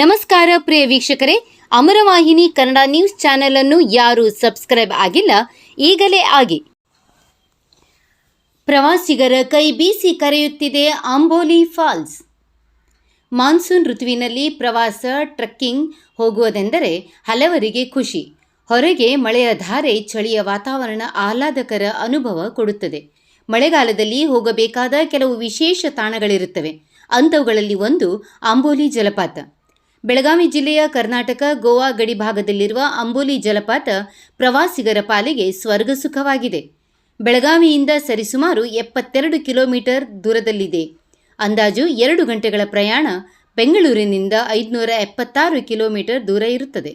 ನಮಸ್ಕಾರ ಪ್ರಿಯ ವೀಕ್ಷಕರೇ, ಅಮರವಾಹಿನಿ Kannada news channel ಅನ್ನು ಯಾರು ಸಬ್ಸ್ಕ್ರೈಬ್ ಆಗಿಲ್ಲ, ಈಗಲೇ ಆಗಿ. ಪ್ರವಾಸಿಗರ ಕೈ ಬೀಸಿ ಕರೆಯುತ್ತಿದೆ ಅಂಬೋಲಿ ಫಾಲ್ಸ್. ಮಾನ್ಸೂನ್ ಋತುವಿನಲ್ಲಿ ಪ್ರವಾಸ ಟ್ರಕ್ಕಿಂಗ್ ಹೋಗುವುದೆಂದರೆ ಹಲವರಿಗೆ ಖುಷಿ. ಹೊರಗೆ ಮಳೆಯ ಧಾರೆ ಚಳಿಯ ವಾತಾವರಣ ಆಹ್ಲಾದಕರ ಅನುಭವ ಕೊಡುತ್ತದೆ. ಮಳೆಗಾಲದಲ್ಲಿ ಹೋಗಬೇಕಾದ ಕೆಲವು ವಿಶೇಷ ತಾಣಗಳಿರುತ್ತವೆ. ಅಂಥವುಗಳಲ್ಲಿ ಒಂದು ಆಂಬೋಲಿ ಜಲಪಾತ. ಬೆಳಗಾವಿ ಜಿಲ್ಲೆಯ ಕರ್ನಾಟಕ, ಗೋವಾ ಗಡಿ ಭಾಗದಲ್ಲಿರುವ ಅಂಬೋಲಿ ಜಲಪಾತ ಪ್ರವಾಸಿಗರ ಪಾಲಿಗೆ ಸ್ವರ್ಗ ಸುಖವಾಗಿದೆ. ಬೆಳಗಾವಿಯಿಂದ ಸರಿಸುಮಾರು ಎಪ್ಪತ್ತೆರಡು ಕಿಲೋಮೀಟರ್ ದೂರದಲ್ಲಿದೆ. ಅಂದಾಜು ಎರಡು ಗಂಟೆಗಳ ಪ್ರಯಾಣ ಬೆಂಗಳೂರಿನಿಂದ ಐದುನೂರ ಎಪ್ಪತ್ತಾರು ಕಿಲೋಮೀಟರ್ ದೂರ ಇರುತ್ತದೆ.